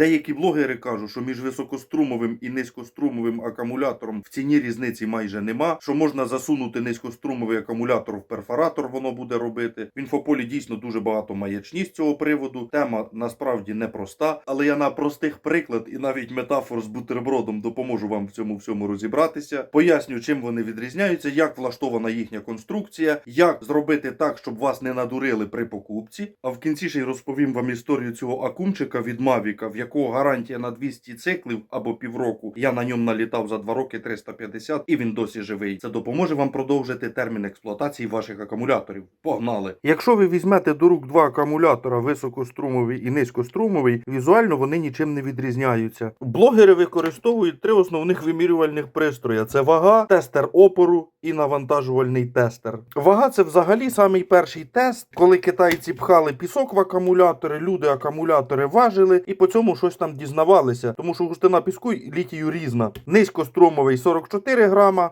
Деякі блогери кажуть, що між високострумовим і низькострумовим акумулятором в ціні різниці майже нема. Що можна засунути низькострумовий акумулятор в перфоратор, воно буде робити. В інфополі дійсно дуже багато маячні з цього приводу. Тема насправді непроста, але я на простих приклад і навіть метафор з бутербродом допоможу вам в цьому всьому розібратися. Поясню, чим вони відрізняються, як влаштована їхня конструкція, як зробити так, щоб вас не надурили при покупці. А в кінці ще й розповім вам історію цього акумчика від Мавіка, в якого гарантія на 200 циклів або півроку. Я на ньому налітав за 2 роки 350 і він досі живий. Це допоможе вам продовжити термін експлуатації ваших акумуляторів. Погнали! Якщо ви візьмете до рук два акумулятора, високострумовий і низькострумовий, візуально вони нічим не відрізняються. Блогери використовують три основних вимірювальних пристрої: це вага, тестер опору і навантажувальний тестер. Вага це взагалі самий перший тест, коли китайці пхали пісок в акумулятори, люди акумулятори важили і по цьому щось там дізнавалися, тому що густина піску літію різна. Низькострумовий 44 грама.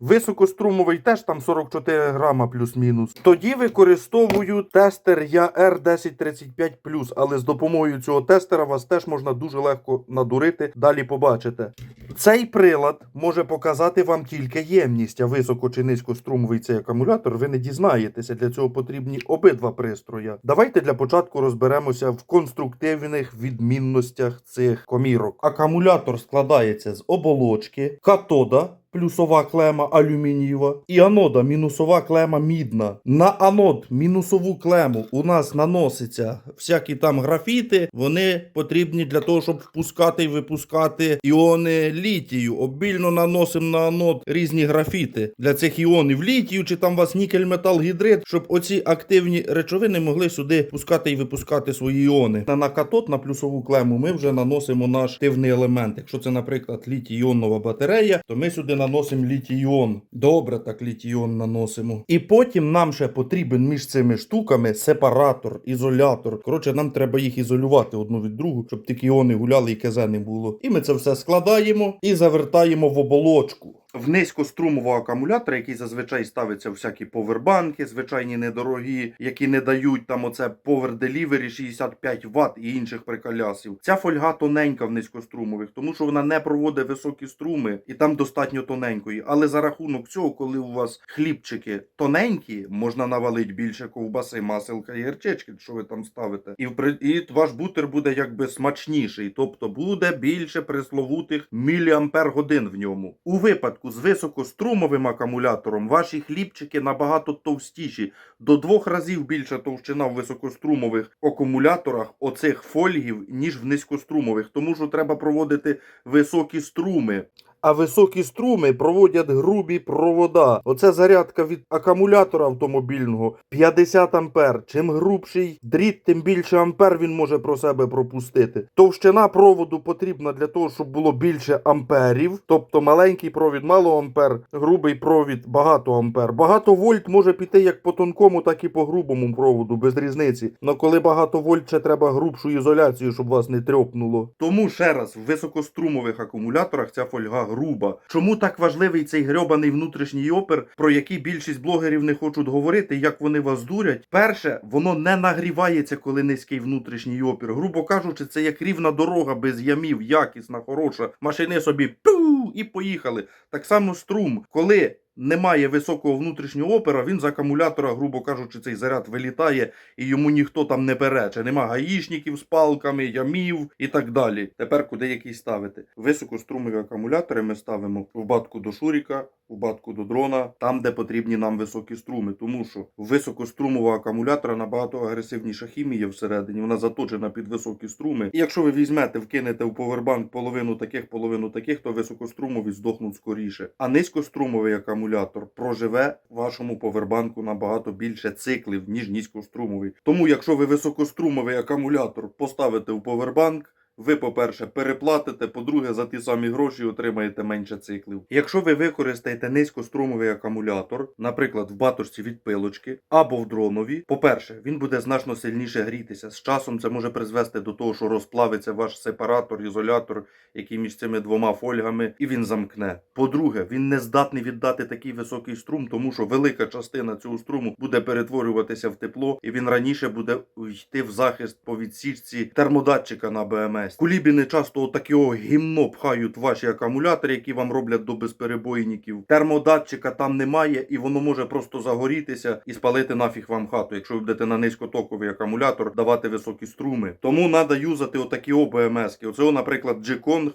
Високострумовий теж там 44 грама плюс-мінус. Тоді використовую тестер YAR 1035 але з допомогою цього тестера вас теж можна дуже легко надурити. Далі побачите. Цей прилад може показати вам тільки ємність, а високо чи низькострумовий цей акумулятор ви не дізнаєтеся. Для цього потрібні обидва пристрої. Давайте для початку розберемося в конструктивних відмінностях цих комірок. Акумулятор складається з оболочки, катода. Плюсова клема алюмінієва і анода мінусова клема мідна. На анод мінусову клему у нас наноситься всякі там графіти. Вони потрібні для того, щоб впускати і випускати іони літію. Обільно наносимо на анод різні графіти для цих іонів літію, чи там у вас нікель метал гідрид, щоб оці активні речовини могли сюди пускати і випускати свої іони. На, катод, на плюсову клему, ми вже наносимо наш активний елемент. Якщо це, наприклад, літій-іонова батарея, то ми сюди наносимо літій-іон. Добре, так літій-іон наносимо. І потім нам ще потрібен між цими штуками сепаратор, ізолятор. Коротше, нам треба їх ізолювати одну від другу, щоб іони гуляли і кезе не було. І ми це все складаємо і завертаємо в оболочку. В низькострумового акумулятора, який зазвичай ставиться всякі повербанки, звичайні недорогі, які не дають там оце Delivery 65 Вт і інших приколясів. Ця фольга тоненька в низькострумових, тому що вона не проводить високі струми і там достатньо тоненької. Але за рахунок цього, коли у вас хлібчики тоненькі, можна навалити більше ковбаси, маселка і гірчички, що ви там ставите. І, і ваш бутер буде якби смачніший, тобто буде більше пресловутих міліампер годин в ньому. У випадку з високострумовим акумулятором. Ваші хлібчики набагато товстіші, до двох разів більша товщина в високострумових акумуляторах оцих фольгів, ніж в низькострумових, тому що треба проводити високі струми. А високі струми проводять грубі провода. Оце зарядка від акумулятора автомобільного 50 ампер. Чим грубший дріт, тим більше ампер він може про себе пропустити. Товщина проводу потрібна для того, щоб було більше амперів. Тобто маленький провід мало ампер, грубий провід багато ампер. Багато вольт може піти як по тонкому, так і по грубому проводу, без різниці. Но коли багато вольт, ще треба грубшу ізоляцію, щоб вас не трьопнуло. Тому ще раз, в високострумових акумуляторах ця фольга груба. Чому так важливий цей грьобаний внутрішній опір, про який більшість блогерів не хочуть говорити, як вони вас дурять? Перше, воно не нагрівається, коли низький внутрішній опір. Грубо кажучи, це як рівна дорога без ямів, якісна, хороша. Машини собі пу і поїхали. Так само струм, коли. Немає високого внутрішнього опера, він з акумулятора, грубо кажучи, цей заряд вилітає і йому ніхто там не перече. Нема гаїшників з палками, ямів і так далі. Тепер куди який ставити? Високострумові акумулятори ми ставимо в батку до шуріка, в батку до дрона, там, де потрібні нам високі струми. Тому що в високострумового акумулятора набагато агресивніша хімія всередині, вона заточена під високі струми. І якщо ви візьмете, вкинете в повербанк половину таких, половину таких, то високострумові здохнуть скоріше. А низькострумовий акумулятор проживе вашому повербанку набагато більше циклів, ніж низькострумовий. Тому, якщо ви високострумовий акумулятор поставите в повербанк, ви, по-перше, переплатите, по-друге, за ті самі гроші отримаєте менше циклів. Якщо ви використаєте низькострумовий акумулятор, наприклад, в батушці від пилочки або в дронові, по-перше, він буде значно сильніше грітися. З часом це може призвести до того, що розплавиться ваш сепаратор, ізолятор, який між цими двома фольгами, і він замкне. По-друге, він не здатний віддати такий високий струм, тому що велика частина цього струму буде перетворюватися в тепло, і він раніше буде йти в захист по відсічці термодатчика на БМС. БМС. Кулібіни часто отакого гімно пхають ваші акумулятори, які вам роблять до безперебойників. Термодатчика там немає, і воно може просто загорітися і спалити нафіг вам хату, якщо ви будете на низькотоковий акумулятор давати високі струми. Тому треба юзати отакі ОБМС. Оце, наприклад, G-Kong,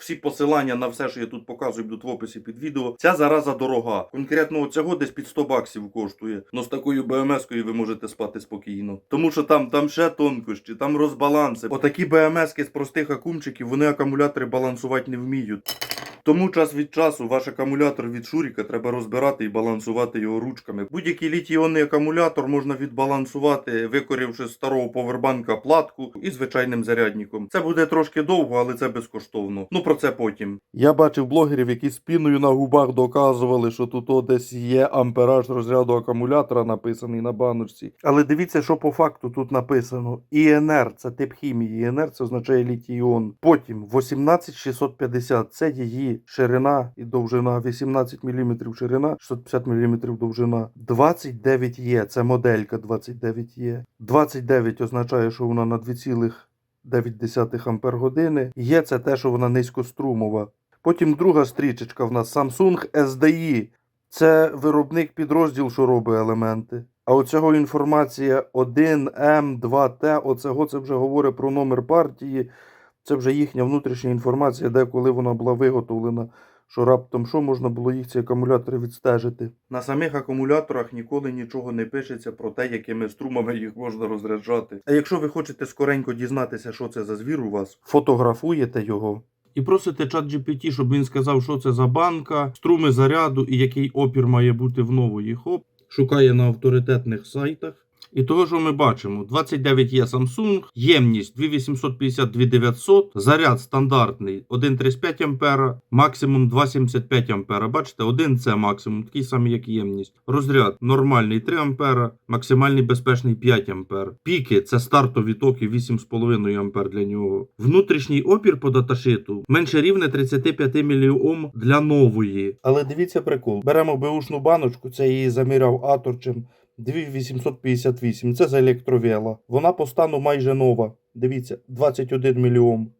всі посилання на все, що я тут показую, будуть в описі під відео. Ця зараза дорога. Конкретно цього десь під 100 баксів коштує. Ну з такою БМС-кою ви можете спати спокійно. Тому що там, там ще тонкощі, там розбаланси. Отакі БМС-ки з простих акумчиків, вони акумулятори балансувати не вміють. Тому час від часу ваш акумулятор від Шуріка треба розбирати і балансувати його ручками. Будь-який літій-іонний акумулятор можна відбалансувати, викоривши з старого повербанка платку і звичайним зарядником. Це буде трошки довго, але це безкоштовно. Ну про це потім. Я бачив блогерів, які з піною на губах доказували, що тут о, десь є ампераж розряду акумулятора написаний на баночці. Але дивіться, що по факту тут написано. ІНР це тип хімії. ІНР це означає літій-іон. Потім 18650 це її ширина і довжина, 18 мм ширина, 650 мм довжина. 29 є, це моделька 29 є. 29 означає, що вона на 2,9 ампер. Є це те, що вона низькострумова. Потім друга стрічечка в нас Samsung SDI. Це виробник підрозділ, що робить елементи. А оцього інформація 1М, 2Т, оцього це вже говорить про номер партії. Це вже їхня внутрішня інформація, де коли вона була виготовлена, що раптом що можна було їх ці акумулятори відстежити. На самих акумуляторах ніколи нічого не пишеться про те, якими струмами їх можна розряджати. А якщо ви хочете скоренько дізнатися, що це за звір у вас, фотографуєте його. І просите чат GPT, щоб він сказав, що це за банка, струми заряду і який опір має бути в нової. Хоп, шукає на авторитетних сайтах. І того, що ми бачимо, 29 є Samsung, ємність 2850 2900, заряд стандартний 1,35 ампера, максимум 2,75 ампера. Бачите, один це максимум, такий самий, як ємність. Розряд нормальний 3 ампера, максимальний безпечний 5 ампер. Піки це стартові токи 8,5 ампер для нього. Внутрішній опір по даташиту менше рівне 35 мільйом для нової. Але дивіться прикол. Беремо беушну баночку, це її заміряв Аторчем. 2858. Це з електровела. Вона по стану майже нова. Дивіться, 21 мільйон.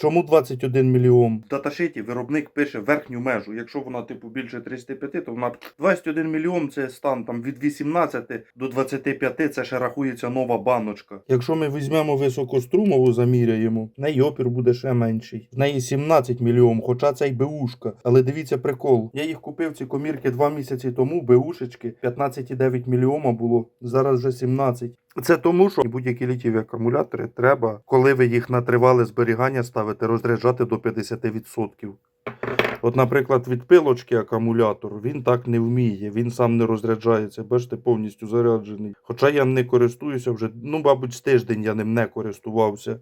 Чому 21 мільйон? В даташиті виробник пише верхню межу. Якщо вона типу більше 35, то вона 21 мільйон це стан там від 18 до 25, це ще рахується нова баночка. Якщо ми візьмемо високострумову, заміряємо, в неї опір буде ще менший. В неї 17 мільйон, хоча це й беушка. Але дивіться прикол. Я їх купив ці комірки 2 місяці тому, беушечки, 15,9 мільйома було, зараз вже 17. Це тому, що будь-які літіві акумулятори треба, коли ви їх на тривале зберігання ставите, розряджати до 50%. От, наприклад, від пилочки акумулятор він так не вміє, він сам не розряджається, бачите, повністю заряджений. Хоча я не користуюся вже, ну, мабуть, з тиждень я ним не користувався.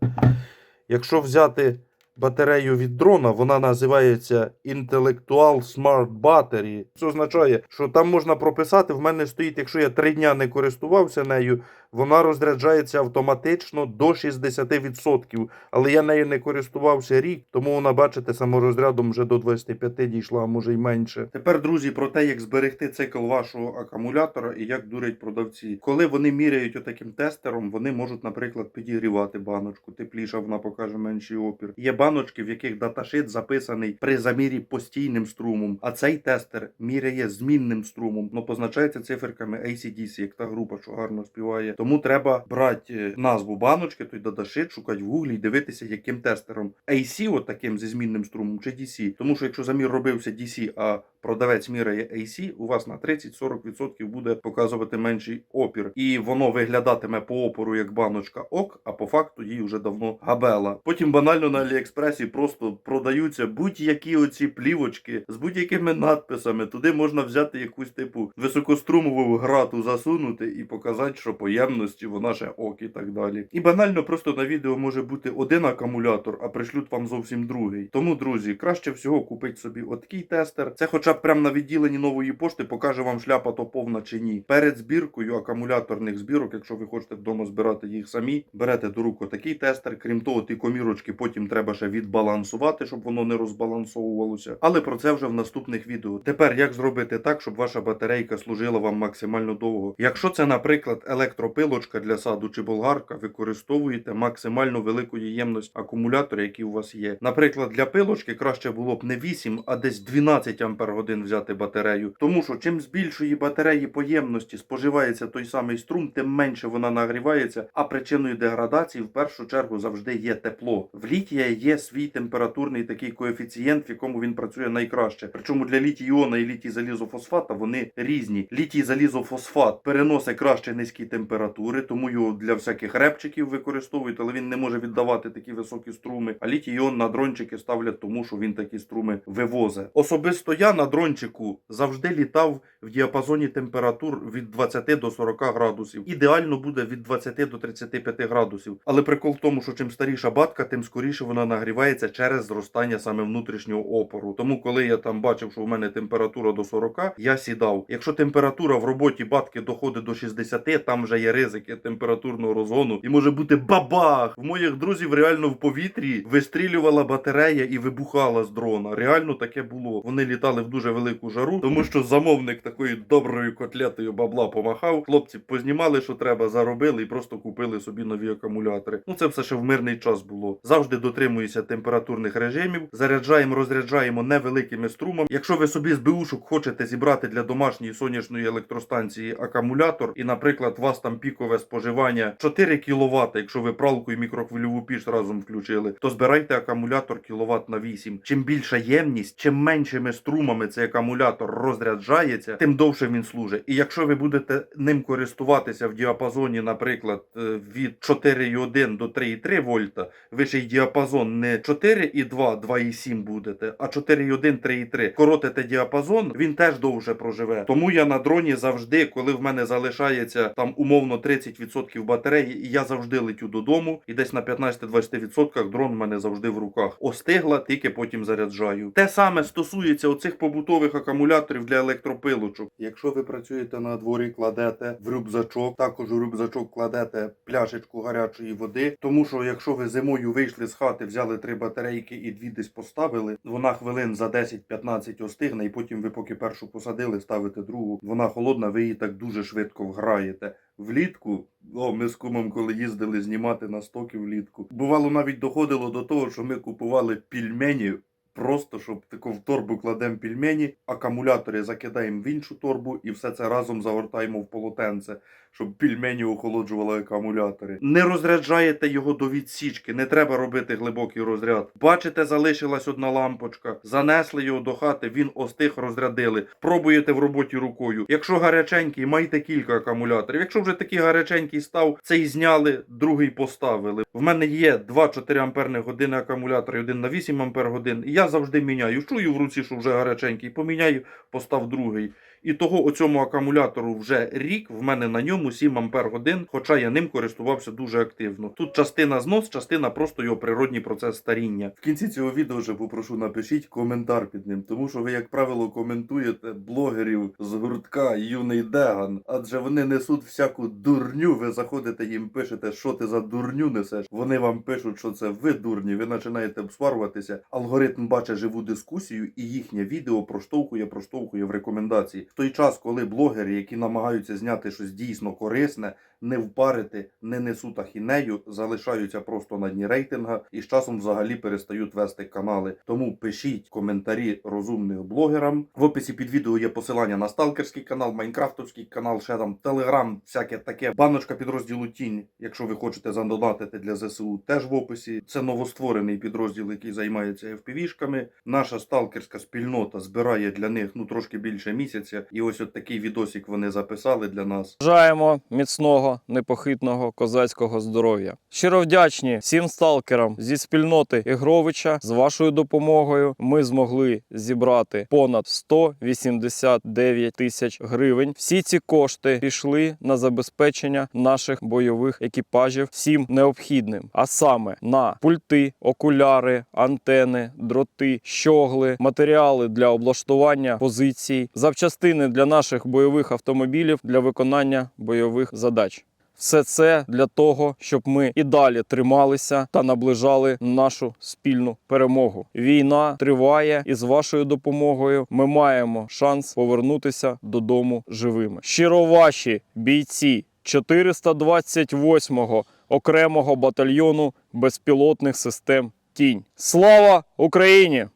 Якщо взяти батарею від дрона, вона називається Intellectual Smart Battery. Це означає, що там можна прописати, в мене стоїть, якщо я три дня не користувався нею, вона розряджається автоматично до 60%. Але я нею не користувався рік, тому вона, бачите, саморозрядом вже до 25 дійшла, а може й менше. Тепер, друзі, про те, як зберегти цикл вашого акумулятора і як дурять продавці. Коли вони міряють отаким тестером, вони можуть, наприклад, підігрівати баночку. Тепліша вона покаже менший опір. Є баночки, в яких даташит записаний при замірі постійним струмом, а цей тестер міряє змінним струмом. Ну позначається циферками ACDC, як та група, що гарно співає. Тому треба брати е, назву баночки, той дадашит, шукати в гуглі і дивитися, яким тестером AC, от таким зі змінним струмом, чи DC. Тому що якщо замір робився DC, а продавець міряє AC, у вас на 30-40% буде показувати менший опір. І воно виглядатиме по опору як баночка ок, а по факту їй вже давно габела. Потім банально на Аліекспресі просто продаються будь-які оці плівочки з будь-якими надписами. Туди можна взяти якусь типу високострумову грату засунути і показати, що по ємності вона ще ок і так далі. І банально просто на відео може бути один акумулятор, а пришлють вам зовсім другий. Тому, друзі, краще всього купити собі отакий тестер. Це хоча б Прямо на відділенні нової пошти покаже вам шляпа то повна чи ні. Перед збіркою акумуляторних збірок, якщо ви хочете вдома збирати їх самі, берете до рук такий тестер. Крім того, ті комірочки потім треба ще відбалансувати, щоб воно не розбалансовувалося. Але про це вже в наступних відео. Тепер як зробити так, щоб ваша батарейка служила вам максимально довго? Якщо це, наприклад, електропилочка для саду чи болгарка, використовуєте максимально велику ємність акумулятора, який у вас є. Наприклад, для пилочки краще було б не 8, а десь 12 ампер годин взяти батарею. Тому що чим з більшої батареї поємності споживається той самий струм, тим менше вона нагрівається. А причиною деградації в першу чергу завжди є тепло. В літія є свій температурний такий коефіцієнт, в якому він працює найкраще. Причому для літій іона і літій залізофосфата вони різні. Літій залізофосфат переносить краще низькі температури, тому його для всяких репчиків використовують, але він не може віддавати такі високі струми. А літій іон на дрончики ставлять, тому що він такі струми вивозить. Особисто я на дрончику завжди літав в діапазоні температур від 20 до 40 градусів. Ідеально буде від 20 до 35 градусів. Але прикол в тому, що чим старіша батка, тим скоріше вона нагрівається через зростання саме внутрішнього опору. Тому, коли я там бачив, що в мене температура до 40, я сідав. Якщо температура в роботі батки доходить до 60, там вже є ризики температурного розгону, і може бути бабах. В моїх друзів реально в повітрі вистрілювала батарея і вибухала з дрона. Реально таке було. Вони літали в дуже велику жару, тому що замовник такою доброю котлетою бабла помахав. Хлопці познімали, що треба, заробили і просто купили собі нові акумулятори. Ну це все ще в мирний час було. Завжди дотримуюся температурних режимів. Заряджаємо, розряджаємо невеликими струмами. Якщо ви собі з БУшок хочете зібрати для домашньої сонячної електростанції акумулятор, і, наприклад, у вас там пікове споживання 4 кВт, якщо ви пралку і мікрохвильову піч разом включили, то збирайте акумулятор кіловат на 8. Чим більша ємність, чим меншими струмами цей акумулятор розряджається, тим довше він служить. І якщо ви будете ним користуватися в діапазоні, наприклад, е, від 4,1 до 3,3 вольта, ви ще й діапазон не 4,2, 2,7 будете, а 4,1, 3,3. Коротите діапазон, він теж довше проживе. Тому я на дроні завжди, коли в мене залишається там умовно 30% батареї, я завжди летю додому, і десь на 15-20% дрон в мене завжди в руках. Остигла, тільки потім заряджаю. Те саме стосується оцих побутових акумуляторів для електропилочок. Якщо ви працюєте на дворі, кладете в рюкзачок, також у рюкзачок кладете пляшечку гарячої води. Тому що якщо ви зимою вийшли з хати, взяли три батарейки і дві десь поставили, вона хвилин за 10-15 остигне, і потім ви поки першу посадили, ставите другу. Вона холодна, ви її так дуже швидко вграєте. Влітку, о, ми з кумом, коли їздили знімати на стоки влітку. Бувало, навіть доходило до того, що ми купували пільмені. Просто щоб таку в торбу кладемо пільмені, акумулятори закидаємо в іншу торбу і все це разом загортаємо в полотенце, щоб пільмені охолоджували акумулятори. Не розряджаєте його до відсічки, не треба робити глибокий розряд. Бачите, залишилась одна лампочка, занесли його до хати, він остиг, розрядили. Пробуєте в роботі рукою. Якщо гаряченький, майте кілька акумуляторів. Якщо вже такий гаряченький став, цей зняли, другий поставили. В мене є 2-4 амперних години акумулятор один на 8 ампер годин. Я завжди міняю. Чую в руці, що вже гаряченький, поміняю, постав другий. І того оцьому акумулятору вже рік в мене на ньому 7 ампер годин, хоча я ним користувався дуже активно. Тут частина знос, частина просто його природній процес старіння. В кінці цього відео вже попрошу напишіть коментар під ним, тому що ви, як правило, коментуєте блогерів з гуртка Юний Деган, адже вони несуть всяку дурню. Ви заходите їм, пишете, що ти за дурню несеш. Вони вам пишуть, що це ви дурні. Ви починаєте обсварюватися. Алгоритм бачить живу дискусію, і їхнє відео проштовхує, проштовхує в рекомендації. В той час, коли блогери, які намагаються зняти щось дійсно корисне, не впарити, не несуть ахінею, залишаються просто на дні рейтинга і з часом взагалі перестають вести канали. Тому пишіть коментарі розумним блогерам. В описі під відео є посилання на сталкерський канал, майнкрафтовський канал, ще там телеграм, всяке таке. Баночка підрозділу Тінь, якщо ви хочете задонатити для ЗСУ, теж в описі. Це новостворений підрозділ, який займається FPV-шками. Наша сталкерська спільнота збирає для них ну трошки більше місяця. І ось от такий відосик вони записали для нас. Бажаємо міцного міцного, непохитного козацького здоров'я. Щиро вдячні всім сталкерам зі спільноти Ігровича. З вашою допомогою ми змогли зібрати понад 189 тисяч гривень. Всі ці кошти пішли на забезпечення наших бойових екіпажів всім необхідним, а саме на пульти, окуляри, антени, дроти, щогли, матеріали для облаштування позицій, запчастини для наших бойових автомобілів для виконання бойових задач. Все це для того, щоб ми і далі трималися та наближали нашу спільну перемогу. Війна триває, і з вашою допомогою ми маємо шанс повернутися додому живими. Щиро ваші бійці 428-го окремого батальйону безпілотних систем Тінь. Слава Україні!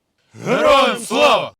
Героям слава!